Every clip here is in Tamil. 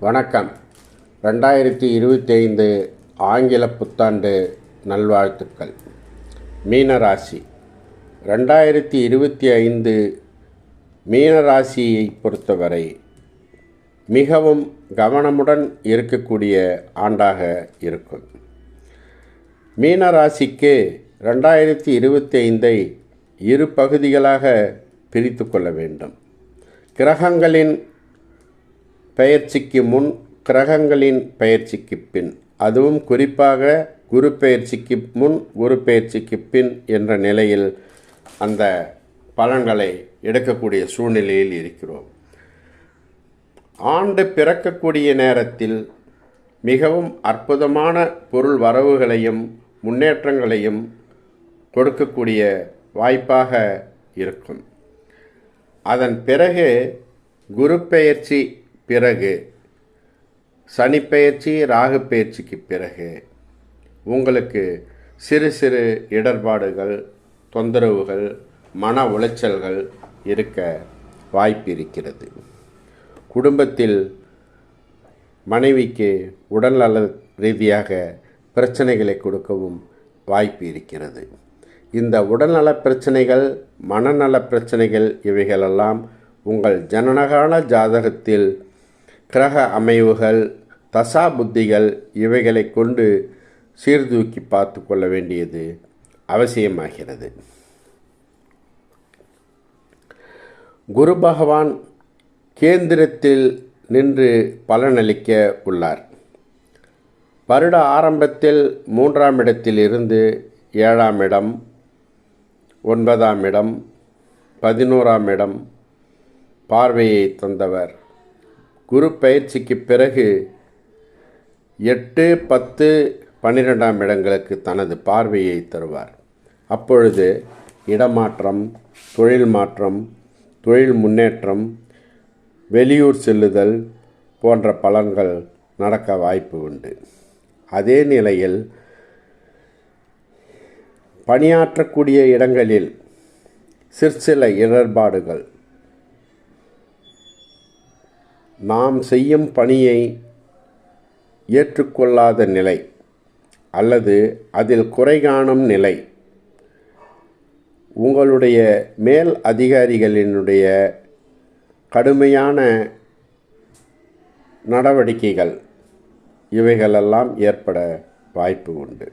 வணக்கம். ரெண்டாயிரத்தி இருபத்தி ஐந்து ஆங்கில புத்தாண்டு நல்வாழ்த்துக்கள். மீனராசி. ரெண்டாயிரத்தி இருபத்தி ஐந்து மீனராசியை பொறுத்தவரை மிகவும் கவனமுடன் இருக்கக்கூடிய ஆண்டாக இருக்கும். மீனராசிக்கு ரெண்டாயிரத்தி இருபத்தி ஐந்தை இரு பகுதிகளாக பிரித்து கொள்ள வேண்டும். கிரகங்களின் பயிற்சிக்கு முன் கிரகங்களின் பயிற்சிக்கு பின் அதுவும் குறிப்பாக குரு பெயர்ச்சிக்கு முன் குரு பயிற்சிக்கு பின் என்ற நிலையில் அந்த பலன்களை எடுக்கக்கூடிய சூழ்நிலையில் இருக்கிறோம். ஆண்டு பிறக்கக்கூடிய நேரத்தில் மிகவும் அற்புதமான பொருள் வரவுகளையும் முன்னேற்றங்களையும் கொடுக்கக்கூடிய வாய்ப்பாக இருக்கும். அதன் பிறகு குரு பெயர்ச்சி பிறகு சனிப்பெயர்ச்சி ராகு பயிற்சிக்கு பிறகு உங்களுக்கு சிறு சிறு இடர்பாடுகள் தொந்தரவுகள் மன உளைச்சல்கள் இருக்க வாய்ப்பு இருக்கிறது. குடும்பத்தில் மனைவிக்கு உடல்நல ரீதியாக பிரச்சனைகளை கொடுக்கவும் வாய்ப்பு இருக்கிறது. இந்த உடல்நல பிரச்சனைகள் மனநல பிரச்சனைகள் இவைகளெல்லாம் உங்கள் ஜனனகால ஜாதகத்தில் கிரக அமைவுகள் தசா புத்திகள் இவைகளை கொண்டு சீர்தூக்கி பார்த்து கொள்ள வேண்டியது அவசியமாகிறது. குரு பகவான் கேந்திரத்தில் நின்று பலனளிக்க உள்ளார். வருட ஆரம்பத்தில் மூன்றாம் இடத்தில் இருந்து ஏழாம் இடம் ஒன்பதாம் இடம் பதினோராம் இடம் பார்வையை தந்தவர். குரு பயிற்சிக்கு பிறகு எட்டு பத்து பன்னிரெண்டாம் இடங்களுக்கு தனது பார்வையை தருவார். அப்பொழுது இடமாற்றம் தொழில் மாற்றம் தொழில் முன்னேற்றம் வெளியூர் செல்லுதல் போன்ற பலன்கள் நடக்க வாய்ப்பு உண்டு. அதே நிலையில் பணியாற்றக்கூடிய இடங்களில் சிற்சில இடர்பாடுகள் நாம் செய்யும் பணியை ஏற்றுக்கொள்ளாத நிலை அல்லது அதில் குறை காணும் நிலை. உங்களுடைய மேல் அதிகாரிகளினுடைய கடுமையான நடவடிக்கைகள் இவைகளெல்லாம் ஏற்பட வாய்ப்பு உண்டு.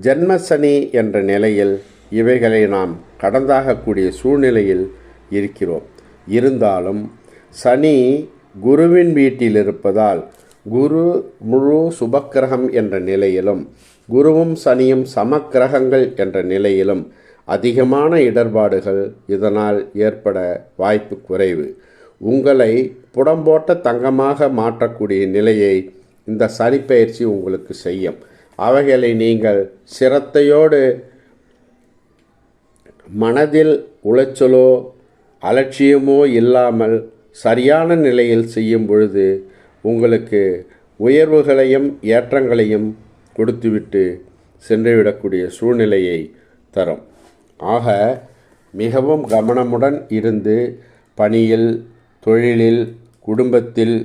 ஜென்மசனி என்ற நிலையில் இவைகளை நாம் கடந்தாகக்கூடிய சூழ்நிலையில் இருக்கிறோம். இருந்தாலும் சனி குருவின் வீட்டில் இருப்பதால் குரு முழு சுபக்கிரகம் என்ற நிலையிலும் குருவும் சனியும் சமக்கிரகங்கள் என்ற நிலையிலும் அதிகமான இடர்பாடுகள் இதனால் ஏற்பட வாய்ப்பு குறைவு. உங்களை புடம்போட்ட தங்கமாக மாற்றக்கூடிய நிலையை இந்த சனிப்பயிற்சி உங்களுக்கு செய்யும். அவைகளை நீங்கள் சிரத்தையோடு மனதில் உளைச்சலோ அலட்சியமோ இல்லாமல் சரியான நிலையில் செய்யும் பொழுது உங்களுக்கு உயர்வுகளையும் ஏற்றங்களையும் கொடுத்துவிட்டு சென்றுவிடக்கூடிய சூழ்நிலையை தரும். ஆக மிகவும் கவனமுடன் இருந்து பணியில் தொழிலில் குடும்பத்தில்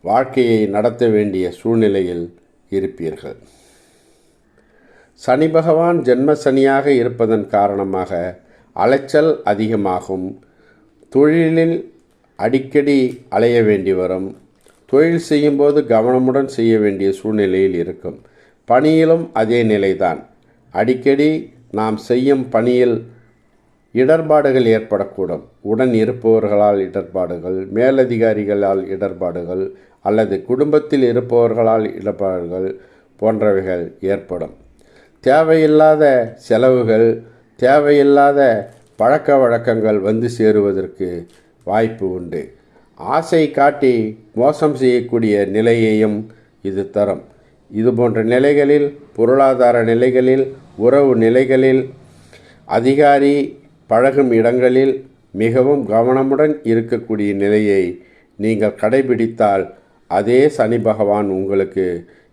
வாழ்க்கையை நடத்த வேண்டிய சூழ்நிலையில் இருப்பீர்கள். சனி பகவான் ஜென்ம சனியாக இருப்பதன் காரணமாக அலைச்சல் அதிகமாகும். தொழிலில் அடிக்கடி அலைய வேண்டி வரும். தொழில் செய்யும்போது கவனமுடன் செய்ய வேண்டிய சூழ்நிலையில் இருக்கும். பணியிலும் அதே நிலைதான். அடிக்கடி நாம் செய்யும் பணியில் இடர்பாடுகள் ஏற்படக்கூடும். உடன் இருப்பவர்களால் இடர்பாடுகள் மேலதிகாரிகளால் இடர்பாடுகள் அல்லது குடும்பத்தில் இருப்பவர்களால் இடர்பாடுகள் போன்றவைகள் ஏற்படும். தேவையில்லாத செலவுகள் தேவையில்லாத பழக்க வழக்கங்கள் வந்து சேருவதற்கு வாய்ப்பு உண்டு. ஆசை காட்டி மோசம் செய்யக்கூடிய நிலையையும் இது தரும். இது போன்ற நிலைகளில் பொருளாதார நிலைகளில் உறவு நிலைகளில் அதிகாரி பழகும் இடங்களில் மிகவும் கவனமுடன் இருக்கக்கூடிய நிலையை நீங்கள் கடைபிடித்தால் அதே சனி பகவான் உங்களுக்கு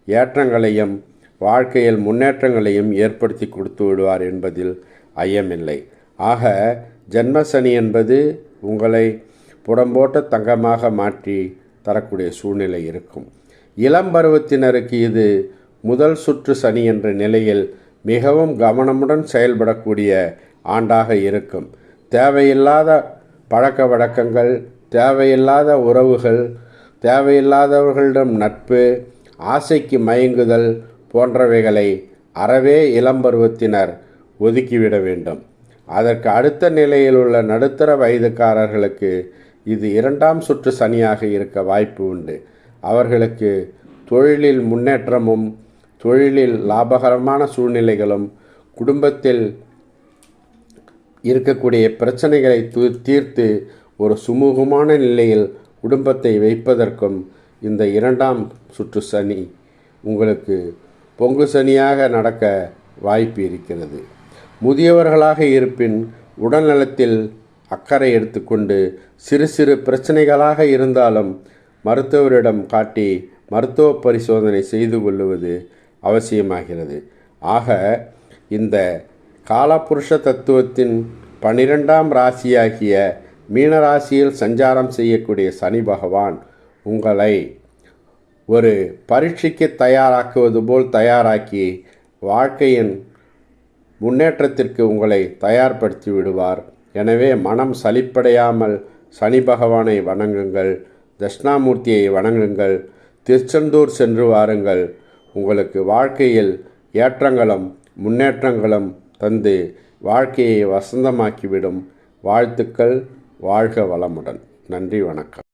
ஏற்றங்களையும் வாழ்க்கையில் முன்னேற்றங்களையும் ஏற்படுத்தி கொடுத்து விடுவார் என்பதில் ஐயமில்லை. ஆக ஜென்மசனி என்பது உங்களை புடம்போட்ட தங்கமாக மாற்றி தரக்கூடிய சூழ்நிலை இருக்கும். இளம் பருவத்தினருக்கு இது முதல் சுற்று சனி என்ற நிலையில் மிகவும் கவனமுடன் செயல்படக்கூடிய ஆண்டாக இருக்கும். தேவையில்லாத பழக்க வழக்கங்கள் தேவையில்லாத உறவுகள் தேவையில்லாதவர்களிடம் நட்பு ஆசைக்கு மயங்குதல் போன்றவைகளை அறவே இளம்பருவத்தினர் ஒதுக்கிவிட வேண்டும். அதற்கு அடுத்த நிலையில் உள்ள நடுத்தர வயதுக்காரர்களுக்கு இது இரண்டாம் சுற்று சனியாக இருக்க வாய்ப்பு உண்டு. அவர்களுக்கு தொழிலில் முன்னேற்றமும் தொழிலில் லாபகரமான சூழ்நிலைகளும் குடும்பத்தில் இருக்கக்கூடிய பிரச்சனைகளை தீர்த்து ஒரு சுமூகமான நிலையில் குடும்பத்தை வைப்பதற்கும் இந்த இரண்டாம் சுற்று சனி உங்களுக்கு பொங்கு சனியாக நடக்க வாய்ப்பு இருக்கிறது. முதியவர்களாக இருப்பின் உடல்நலத்தில் அக்கறை எடுத்துக்கொண்டு சிறு சிறு பிரச்சனைகளாக இருந்தாலும் மருத்துவரிடம் காட்டி மருத்துவ பரிசோதனை செய்து கொள்ளுவது அவசியமாகிறது. ஆக இந்த காலபுருஷ தத்துவத்தின் பனிரெண்டாம் ராசியாகிய மீனராசியில் சஞ்சாரம் செய்யக்கூடிய சனி பகவான் உங்களை ஒரு பரீட்சைக்கு தயாராக்குவது போல் தயாராக்கி வாழ்க்கையின் முன்னேற்றத்திற்கு உங்களை தயார்படுத்தி விடுவார் எனவே மனம் சலிப்படையாமல் சனி பகவானை வணங்குங்கள். தட்சிணாமூர்த்தியை வணங்குங்கள். திருச்செந்தூர் சென்று வாருங்கள். உங்களுக்கு வாழ்க்கையில் ஏற்றங்களும் முன்னேற்றங்களும் தந்து வாழ்க்கையை வசந்தமாக்கிவிடும். வாழ்த்துக்கள் வாழ்க வளமுடன். நன்றி வணக்கம்.